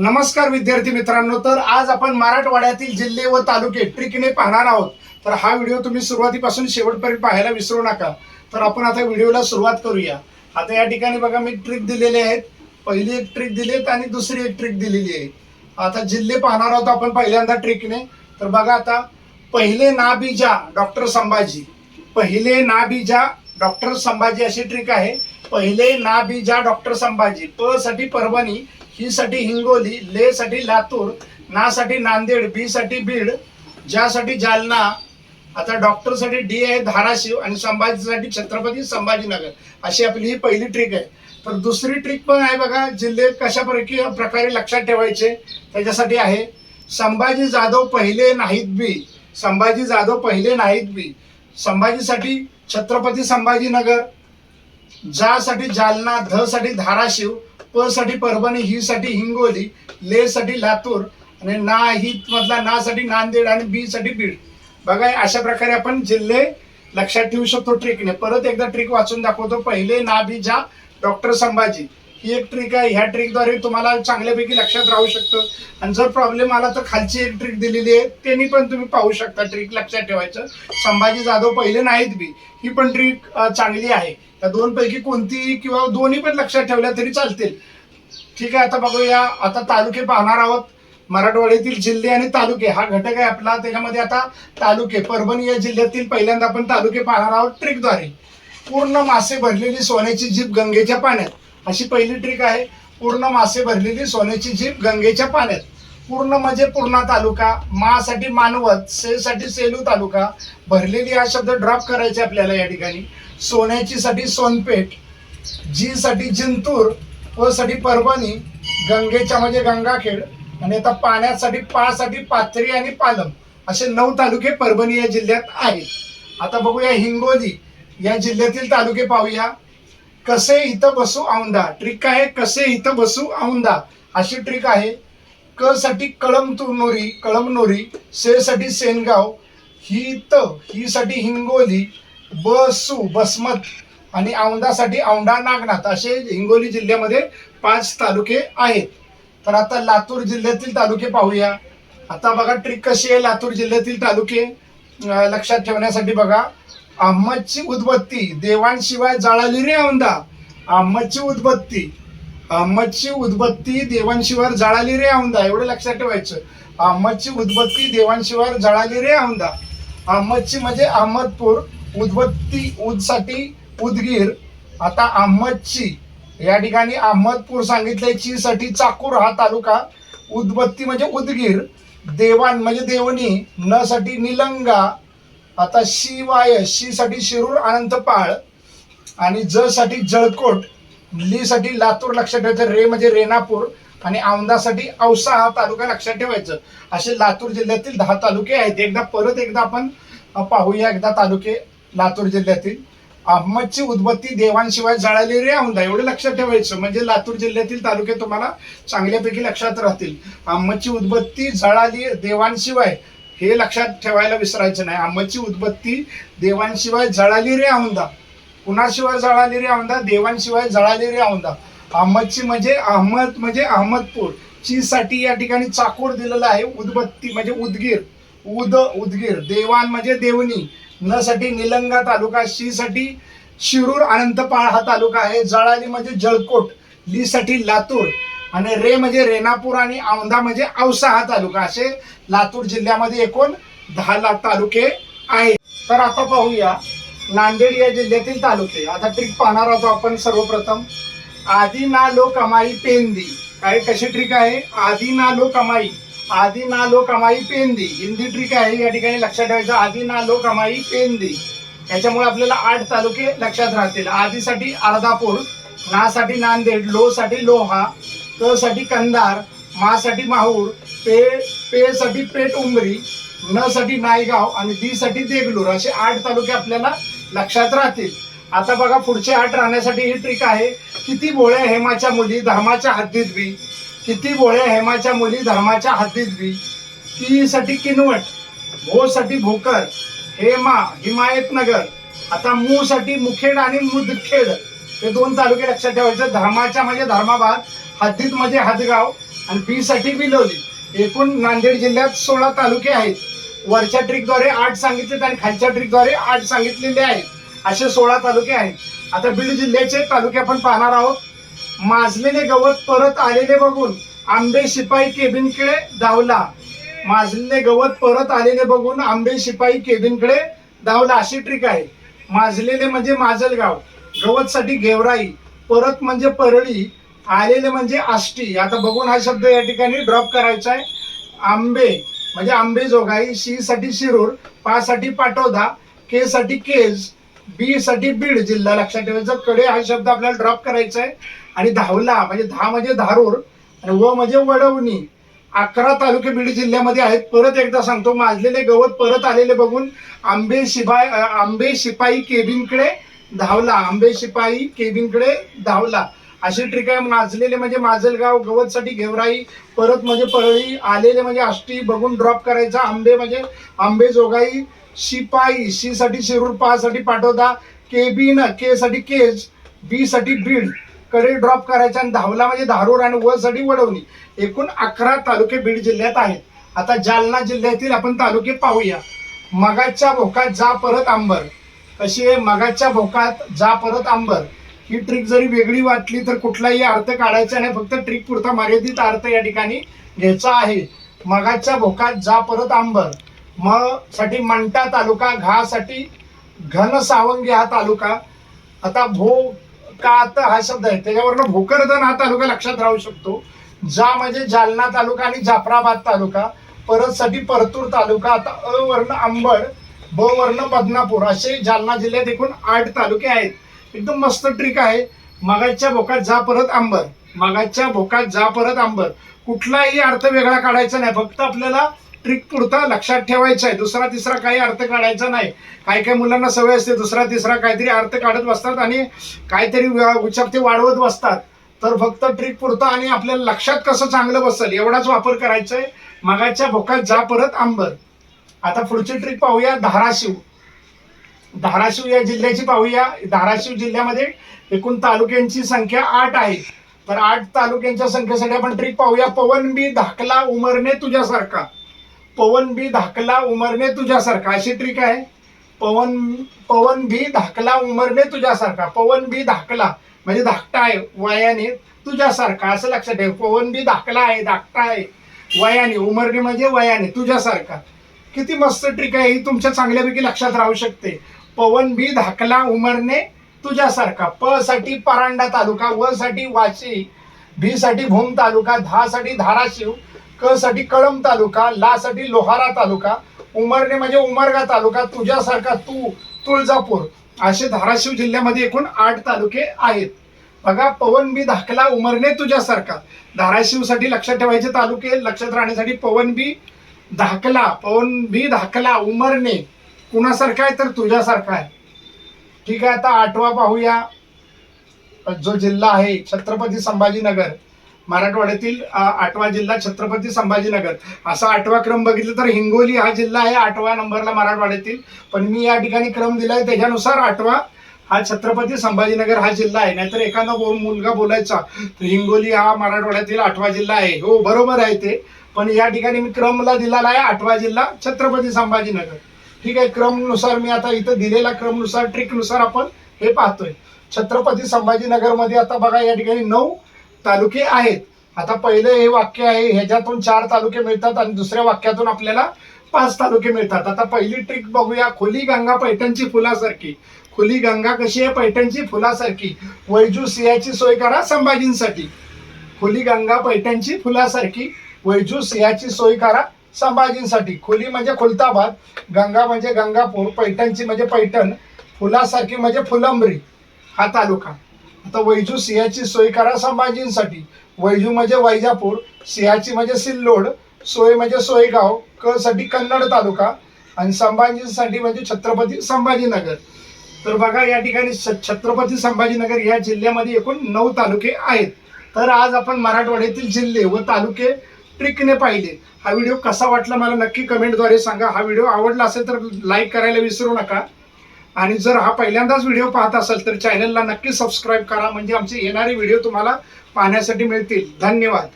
नमस्कार विद्यार्थी मित्रांनो तर आज आपण मराठवाड्यातील जिल्हे व तालुके ट्रिकने पाहणार आहोत. तर हा व्हिडिओ तुम्ही सुरुवातीपासून शेवटपर्यंत पाहायला विसरू नका. तर आपण आता व्हिडिओला सुरुवात करूया. आता या ठिकाणी बघा मी ट्रिक दिलेले आहेत पहिली एक ट्रिक दिली आहेत आणि दुसरी एक ट्रिक दिलेली आहे. आता जिल्हे पाहणार आहोत आपण पहिल्यांदा ट्रिकने. तर बघा आता पहिले नाबीजा डॉक्टर संभाजी. पहिले नाबीजा डॉक्टर संभाजी अशी ट्रिक आहे. पहिले ना बीजा डॉक्टर संभाजी. प साठी परभणी ही साठी हिंगोली ले साठी लातूर ना साठी नांदेड बी साठी बीड ज्यासाठी जालना आता डॉक्टरसाठी डी आहे धाराशिव आणि संभाजीसाठी छत्रपती संभाजीनगर. अशी आपली ही पहिली ट्रिक आहे. तर दुसरी ट्रिक पण आहे बघा जिल्हे कशा प्रकारे लक्षात ठेवायचे त्याच्यासाठी आहे. संभाजी जाधव पहिले नाहीत बी. संभाजी जाधव पहिले नाहीत बी. संभाजीसाठी छत्रपती संभाजीनगर. जा साठी जालना ध साठी धाराशिव प साठी परभणी ही साठी हिंगोली ले साठी लातूर आणि ना ही मधला ना साठी नांदेड आणि बी साठी बीड. बघा अशा प्रकारे आपण जिल्हे लक्षात ठेवू शकतो ट्रिकने. परत एकदा ट्रिक वाचून दाखवतो. पहिले ना बी जा डॉक्टर संभाजी. ही एक ट्रिक आहे. ह्या ट्रिकद्वारे तुम्हाला चांगल्यापैकी लक्षात राहू शकतं. आणि जर प्रॉब्लेम आला तर खालची एक ट्रिक दिलेली आहे. त्यांनी पण तुम्ही पाहू शकता ट्रिक लक्षात ठेवायचं. संभाजी जाधव पहिले नाहीत बी. ही पण ट्रिक चांगली आहे. त्या दोन पैकी कोणतीही किंवा दोन्ही पण लक्षात ठेवल्या तरी चालतील. ठीक आहे आता बघूया. आता तालुके पाहणार आहोत. मराठवाड्यातील जिल्हे आणि तालुके. हा घटक आहे आपला. त्याच्यामध्ये आता तालुके. परभणी या जिल्ह्यातील पहिल्यांदा आपण तालुके पाहणार आहोत ट्रिकद्वारे पूर्ण मासे भरलेली सोन्याची जीप गंगेच्या पाण्यात. अशी पहिली ट्रिक आहे. पूर्ण मासे भरलेली सोन्याची जीप गंगेच्या पाण्यात. पूर्ण म्हणजे पूर्णा तालुका मासाठी मानवत सेलसाठी सेलू तालुका. भरलेली हा शब्द ड्रॉप करायचे आपल्याला या ठिकाणी. सोन्याची साठी सोनपेठ जी साठी जिंतूर व साठी परभणी गंगेच्या म्हणजे गंगाखेड आणि आता पाण्यासाठी पासाठी पाथरी आणि पालम असे नऊ तालुके परभणी या जिल्ह्यात आहेत. आता बघूया हिंगोली या जिल्ह्यातील तालुके पाहूया. कसे इथं बसू औंधा? ट्रिक आहे कसे इथं बसू औंधा? अशी ट्रिक आहे. क साठी कळमतुनोरी कळमनोरी से साठी सेनगाव ही त ही साठी हिंगोली बसू बसमत आणि औंदासाठी औंढा नागनाथ असे हिंगोली जिल्ह्यामध्ये पाच तालुके आहेत. तर आता लातूर जिल्ह्यातील तालुके पाहूया. आता बघा ट्रिक कशी आहे लातूर जिल्ह्यातील तालुके? लक्षात ठेवण्यासाठी बघा. अहमदची उदबत्ती देवांशिवाय जळाली रे औंदा अहमदची उदबत्ती अहमदची उदबत्ती देवांशिवाय जळाली रे औंदा एवढं लक्षात ठेवायचं. अहमदची उदबत्ती देवांशिवाय जळाली रे औंदा अहमदची म्हणजे अहमदपूर उदबत्ती उदसाठी उदगीर. आता अहमदची या ठिकाणी अहमदपूर सांगितलंय ची साठी चाकूर हा तालुका. उदबत्ती म्हणजे उदगीर. देवान म्हणजे देवणी न साठी निलंगा. आता शिवाय शी साठी शिरूर अनंतपाळ आणि ज साठी जळकोट ली साठी लातूर लक्षात ठेवायचं रे म्हणजे रेणापूर आणि औंधासाठी औसा हा तालुका लक्षात ठेवायचं. असे लातूर जिल्ह्यातील दहा तालुके आहेत. एकदा परत एकदा आपण पाहूया एकदा तालुके लातूर जिल्ह्यातील. अहमदची उदबत्ती देवांशिवाय जळाली रे औंधा एवढं लक्षात ठेवायचं. म्हणजे लातूर जिल्ह्यातील तालुके तुम्हाला चांगल्यापैकी लक्षात राहतील. अहमदची उदबत्ती जळाली देवांशिवाय. हे लक्षात ठेवायला विसरायचं नाही. अहमदची उदबत्ती देवांशिवाय जळाली रे औंदा कुणाशिवाय जळाली रे औंदा देवांशिवाय जळाली रे औंदा अहमदची म्हणजे अहमद म्हणजे अहमदपूर. ची साठी या ठिकाणी चाकोड दिलेलं आहे उदबत्ती म्हणजे उदगीर. उद उदगीर. देवान म्हणजे देवणी. न साठी निलंगा तालुका शी साठी शिरूर अनंतपाळ हा तालुका आहे. जळाली म्हणजे जळकोट. ली साठी लातूर. आणि रे म्हणजे रेणापूर आणि औंधा म्हणजे औसा हा तालुका. असे लातूर जिल्ह्यामध्ये एकूण दहा ला तालुके आहेत. तर आता पाहूया नांदेड या जिल्ह्यातील तालुके. आता ट्रिक पाहणार आहोत आपण सर्वप्रथम. आदी ना लो कमाई पेंदी. काय कशी ट्रिक आहे? आदी ना लो कमाई. आधी ना लो कमाई पेंदी. हिंदी ट्रिक आहे या ठिकाणी लक्षात ठेवायचं. आधी ना लो कमाई पेंदी. याच्यामुळे आपल्याला आठ तालुके लक्षात राहतील. आधीसाठी अर्धापूर नासाठी नांदेड लो साठी लोहा क साठी कंधार मा साठी माहूर पे पे साठी पेट उमरी न साठी नायगाव आणि दी साठी देगलूर असे आठ तालुके आपल्याला लक्षात राहतील. आता बघा पुढचे आठ राहण्यासाठी ही ट्रिक आहे. किती बोळ्या हेमाच्या मुली धर्माच्या हद्दीत बी? किती बोळ्या हेमाच्या मुली धर्माच्या हद्दीत बी? की साठी किनवट भो साठी भोकर हेमा हिमायतनगर आता मू साठी मुखेड आणि मुदखेड. हे दोन तालुके लक्षात ठेवायचे. धर्माच्या म्हणजे धर्माबाद हद्दीत म्हणजे हदगाव आणि बी साठी बिलोली. एकूण नांदेड जिल्ह्यात सोळा तालुके आहेत. वरच्या ट्रिकद्वारे आठ सांगितलेत आणि खालच्या ट्रिकद्वारे आठ सांगितलेले आहेत. असे सोळा तालुके आहेत. आता बीड जिल्ह्याचे तालुके आपण पाहणार आहोत. माजलेले गवत परत आलेले बघून आंबे शिपाई केबिनकडे धावला. माजलेले गवत परत आलेले बघून आंबे शिपाई केबिनकडे धावला. अशी ट्रिक आहे. माजलेले म्हणजे माजलगाव. गवतसाठी गेवराई परत म्हणजे परळी. आलेले म्हणजे आष्टी. आता बघून हा शब्द या ठिकाणी ड्रॉप करायचा आहे. आंबे म्हणजे आंबे जोगाई साठी शिरूर पा साठी पाटोदा के साठी केज बी साठी बीड जिल्हा लक्षात ठेवायचा. कडे हा शब्द आपल्याला ड्रॉप करायचा आहे. आणि धावला म्हणजे धा म्हणजे धारूर आणि व म्हणजे वडवणी. अकरा तालुके बीड जिल्ह्यामध्ये आहेत. परत एकदा सांगतो माजलेले गवत परत आलेले बघून. आंबे शिपाई आंबे शिपाई केबिनकडे धावला. आंबे शिपाई केबिनकडे धावला. अशी ट्रिक आहे. माजलेले म्हणजे माजलगाव गवतसाठी घेवराई परत म्हणजे परळी आलेले म्हणजे आष्टी बघून ड्रॉप करायचा. आंबे म्हणजे आंबे जोगाई शिपाई शी साठी शिरूर पा साठी पाठवता न के साठी केज बी साठी बीड. कडे ड्रॉप करायचा आणि धावला म्हणजे धारूर आणि व साठी वडवणी. एकूण अकरा तालुके बीड जिल्ह्यात आहेत. आता जालना जिल्ह्यातील आपण तालुके पाहूया. मगाच्या भोकात जा परत आंबर कशी आहे? मगाच्या भोकात जा परत आंबर ही ट्रिक जरी वेगळी वाटली तर कुठलाही अर्थ काढायचा नाही. फक्त ट्रिक पुरता मर्यादित अर्थ या ठिकाणी घ्यायचा आहे. मगाच्या भोकात जा परत आंबर. म साठी मंटा तालुका घासाठी घन सावंगी हा तालुका. आता भो कात हा शब्द आहे. त्याच्यावरनं भोकरदन हा तालुका लक्षात राहू शकतो. जा म्हणजे जालना तालुका आणि जाफराबाद तालुका. परत साठी परतूर तालुका. आता अ वर्ण अंबड ब वर्ण बदनापूर असे जालना जिल्ह्यात एकूण आठ तालुके आहेत. एकदम मस्त ट्रिक आहे. मगाच्या भोकात जा परत आंबर मगाच्या भोकात जा परत आंबर कुठलाही अर्थ वेगळा काढायचा नाही. फक्त आपल्याला ट्रिक पुरता लक्षात ठेवायचा आहे. दुसरा तिसरा काही अर्थ काढायचा नाही. काही काही मुलांना सवय असते दुसरा तिसरा काहीतरी अर्थ काढत बसतात आणि काहीतरी उच्चार ते वाढवत बसतात. तर फक्त ट्रिक पुरता आणि आपल्याला लक्षात कसं चांगलं बसेल एवढाच वापर करायचा आहे. मगाच्या भोकात जा परत आंबर आता पुढची ट्रिक पाहूया धाराशिव. धाराशिव या जिल्ह्याची पाहूया. धाराशिव जिल्ह्यामध्ये एकूण तालुक्यांची संख्या आठ आहे. तर आठ तालुक्यांच्या संख्येसाठी आपण ट्रिक पाहूया. पवन बी धाकला उमरणे तुझ्यासारखा. पवन बी धाकला उमरणे तुझ्यासारखा. अशी ट्रिक आहे. पवन पवन बी धाकला उमरणे तुझ्यासारखा. पवन बी धाकला म्हणजे धाकटा आहे वयाने तुझ्यासारखा. असं लक्षात ठेव. पवन बी धाकला आहे धाकटा आहे वयाने. उमरणे म्हणजे वयाने तुझ्यासारखा. किती मस्त ट्रिक आहे. ही तुमच्या चांगल्यापैकी लक्षात राहू शकते. पवन बी धाकला उमरणे तुझ्यासारखा. प साठी परांडा तालुका व साठी वाशी भी साठी भूम तालुका धा साठी धाराशिव क साठी कळम तालुका ला साठी लोहारा तालुका उमरणे म्हणजे उमरगा तालुका तुझ्यासारखा तू तुळजापूर असे धाराशिव जिल्ह्यामध्ये एकूण आठ तालुके आहेत. बघा पवन बी धाकला उमरणे तुझ्यासारखा. धाराशिवसाठी लक्षात ठेवायचे तालुके लक्षात राहण्यासाठी पवन बी धाकला पवन बी धाकला उमरणे कुणासारखा आहे तर तुझ्यासारखा आहे. ठीक आहे आता आठवा पाहूया. जो जिल्हा आहे छत्रपती संभाजीनगर. मराठवाड्यातील आठवा जिल्हा छत्रपती संभाजीनगर. असा आठवा क्रम बघितला तर हिंगोली हा जिल्हा आहे आठव्या नंबरला मराठवाड्यातील. पण मी या ठिकाणी क्रम दिलाय त्याच्यानुसार आठवा हा छत्रपती संभाजीनगर हा जिल्हा आहे. नाहीतर एखादा मुलगा बोलायचा तर हिंगोली हा मराठवाड्यातील आठवा जिल्हा आहे. हो बरोबर आहे ते. पण या ठिकाणी मी क्रमला दिलेला आहे आठवा जिल्हा छत्रपती संभाजीनगर. ठीक आहे क्रमनुसार मी आता इथं दिलेल्या क्रमनुसार ट्रिकनुसार आपण हे पाहतोय. छत्रपती संभाजीनगरमध्ये आता बघा या ठिकाणी नऊ तालुके आहेत. आता पहिलं हे वाक्य आहे ह्याच्यातून चार तालुके मिळतात आणि दुसऱ्या वाक्यातून आपल्याला पाच तालुके मिळतात. आता पहिली ट्रिक बघूया खोली गंगा पैठणची फुलासारखी. खुली गंगा कशी आहे? पैठणची फुलासारखी. वैजू सिंहाची सोय करा संभाजींसाठी. खुली गंगा पैठणची फुलासारखी. वैजू सिंहाची सोय करा संभाजींसाठी. खोली म्हणजे खुलताबाद गंगा म्हणजे गंगापूर पैठणची म्हणजे पैठण फुलासारखी म्हणजे फुलंबरी हा तालुका. आता वैजू सिंहाची सोय करा संभाजींसाठी. वैजू म्हणजे वैजापूर सिंहाची म्हणजे सिल्लोड सोय म्हणजे सोयगाव क साठी कन्नड तालुका आणि संभाजींसाठी म्हणजे छत्रपती संभाजीनगर. तर बघा या ठिकाणी छ- छत्रपती संभाजीनगर या जिल्ह्यामध्ये एकूण नऊ तालुके आहेत. तर आज आपण मराठवाड्यातील जिल्हे व तालुके ट्रिकने पाहिले. हा व्हिडिओ कसा वाटला मला नक्की कमेंटद्वारे सांगा. हा व्हिडिओ आवडला असेल तर लाईक करायला विसरू नका. आणि जर हा पहिल्यांदाच व्हिडिओ पाहत असाल तर चॅनलला नक्की सबस्क्राईब करा. म्हणजे आमचे येणारे व्हिडिओ तुम्हाला पाहण्यासाठी मिळतील. धन्यवाद.